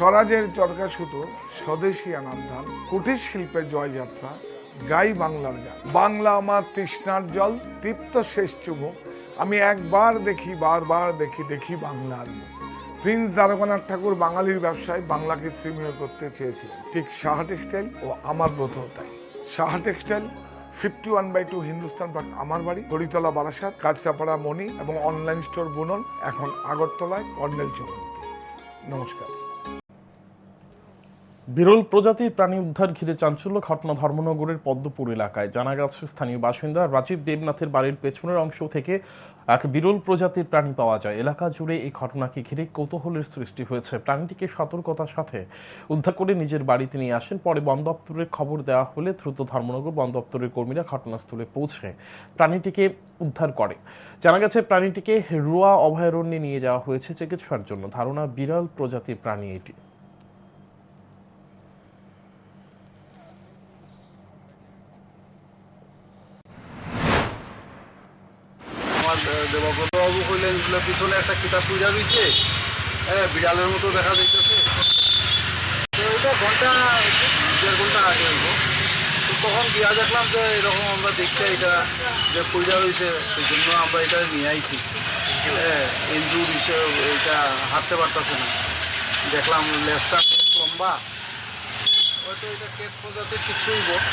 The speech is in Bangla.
স্বরাজের চরকা সুতো, স্বদেশী আনান্ধান কুটির শিল্পের জয়যাত্রা, গাই বাংলার গান। বাংলা আমার তৃষ্ণার জল, তৃপ্ত শেষ চুমুক আমি একবার দেখি, বারবার দেখি দেখি বাংলার প্রিন্স দ্বারকানাথ ঠাকুর বাঙালির ব্যবসায় বাংলাকে শ্রীমীয় করতে চেয়েছিলেন। ঠিক সাহা টেক্সটাইল ও আমার ব্রত তাই। Saha textile fifty one by two Hindustan park আমার বাড়ি, হরিতলা বারাসাত, কাঁচরাপাড়া মণি এবং অনলাইন স্টোর বুনন, এখন আগরতলায় কর্নেল চৌমুহী নমস্কার। বিরল প্রজাতির প্রাণী উদ্ধার ঘিরে চাঞ্চল্য ঘটনা ধর্মনগরের পদ্মপুর এলাকায়। জানা গেছে, স্থানীয় বাসিন্দা রাজীব দেবনাথের বাড়ির পেছনের অংশ থেকে এক বিরল প্রজাতির প্রাণী পাওয়া যায়। এলাকা জুড়ে এই ঘটনাকে ঘিরে কৌতূহলের সৃষ্টি হয়েছে। প্রাণীটিকে সতর্কতার সাথে উদ্ধার করে নিজের বাড়িতে নিয়ে আসেন। পরে বন দপ্তরের খবর দেওয়া হলে দ্রুত ধর্মনগর বন দপ্তরের কর্মীরা ঘটনাস্থলে পৌঁছে প্রাণীটিকে উদ্ধার করে। জানা গেছে, প্রাণীটিকে রুয়া অভয়ারণ্যে নিয়ে যাওয়া হয়েছে চিকিৎসার জন্য। ধারণা, বিরল প্রজাতির প্রাণী এটি। আমার দেবব্রত বাবু কইলেন এগুলো পিছনে একটা কিতাব পূজা রয়েছে হ্যাঁ বিড়ালের মতো দেখা যাইতেছে। এটা ঘণ্টা, দেড় ঘণ্টা আগে হইব। তখন গিয়া দেখলাম যে এরকম আমরা দেখছি এটা যে পূজা রয়েছে সেই জন্য আমরা এটা নিয়ে আইছি। হ্যাঁ ইঞ্জুর হিসেবে এটা হাঁটতে পারতেছে না। দেখলাম লেজটা লম্বা। হয়তো এটা কেট প্রজাতির কিছু হইব।